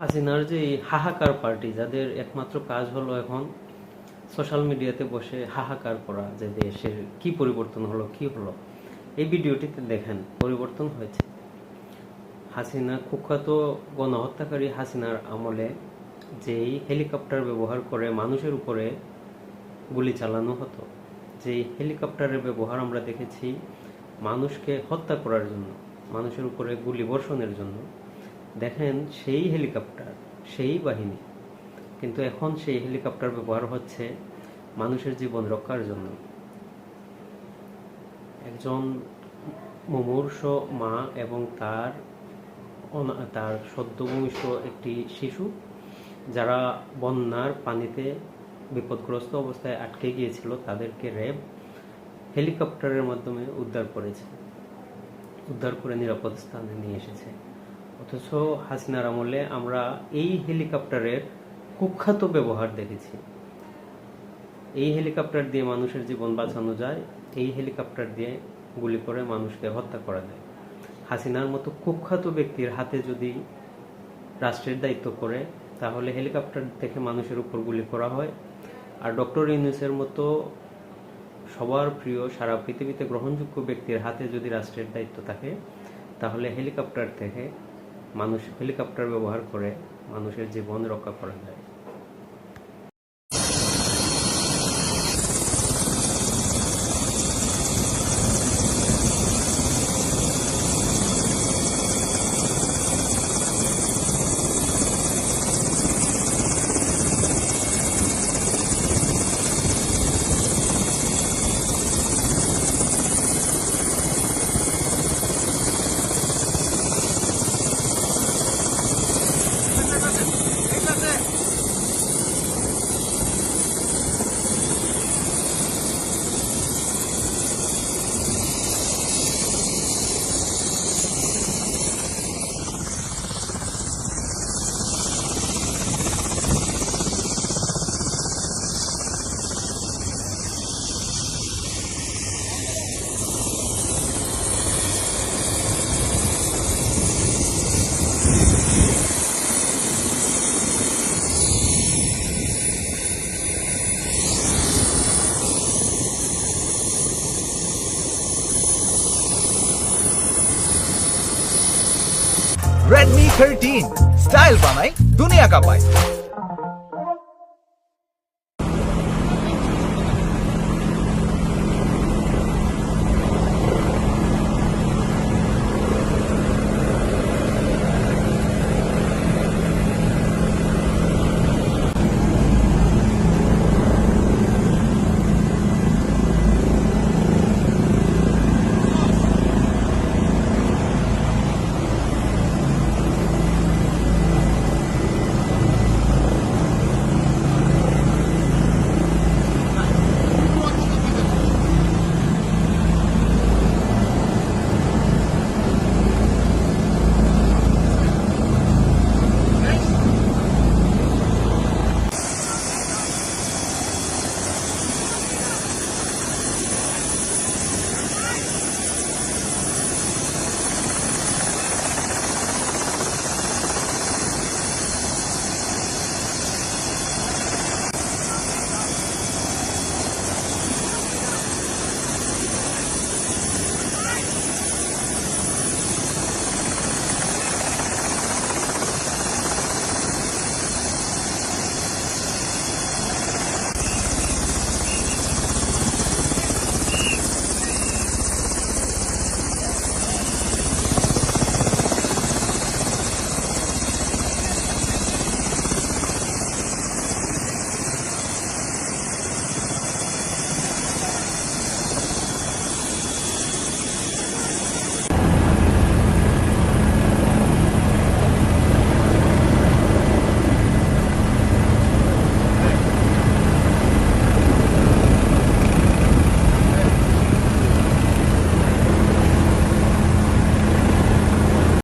হাসিনার যে হাহাকার পার্টি, যাদের একমাত্র কাজ হলো এখন সোশ্যাল মিডিয়াতে বসে হাহাকার করা যে দেশের কি পরিবর্তন হলো, কি হলো, এই ভিডিওটিতে দেখেন পরিবর্তন হয়েছে। হাসিনা কুখ্যাত গণহত্যাকারী হাসিনার আমলে যেই হেলিকপ্টার ব্যবহার করে মানুষের উপরে গুলি চালানো হতো, যেই হেলিকপ্টারের ব্যবহার আমরা দেখেছি মানুষকে হত্যা করার জন্য, মানুষের উপরে গুলি বর্ষণের জন্য দেখেন সেই হেলিকপ্টার, সেই বাহিনী। কিন্তু এখন সেই হেলিকপ্টার ব্যবহার হচ্ছে মানুষের জীবন রক্ষার জন্য। একজন মুমূর্ষ মা এবং তার তার সদ্যভূমিষ্ঠ একটি শিশু, যারা বন্যার পানিতে বিপদগ্রস্ত অবস্থায় আটকে গিয়েছিল, তাদেরকে র্যাব হেলিকপ্টারের মাধ্যমে উদ্ধার করেছে, উদ্ধার করে নিরাপদ স্থানে নিয়ে এসেছে। অথচ হাসিনার আমলে আমরা এই হেলিকপ্টারের কুখ্যাত ব্যবহার দেখেছি। এই হেলিকপ্টার দিয়ে মানুষের জীবন বাঁচানো যায়, এই হেলিকপ্টার দিয়ে গুলি করে মানুষকে হত্যা করা যায়। হাসিনার মতো কুখ্যাত ব্যক্তির হাতে যদি রাষ্ট্রের দায়িত্ব করে তাহলে হেলিকপ্টার থেকে মানুষের উপর গুলি করা হয়। আর ডক্টর ইউনুসের মতো সবার প্রিয়, সারা পৃথিবীতে গ্রহণযোগ্য ব্যক্তির হাতে যদি রাষ্ট্রের দায়িত্ব থাকে, তাহলে হেলিকপ্টার থেকে মানুষ হেলিকপ্টার ব্যবহার করে মানুষের জীবন রক্ষা করা যায়। Redmi 13 স্টাইল বানাই দুনিয়া কাঁপায়।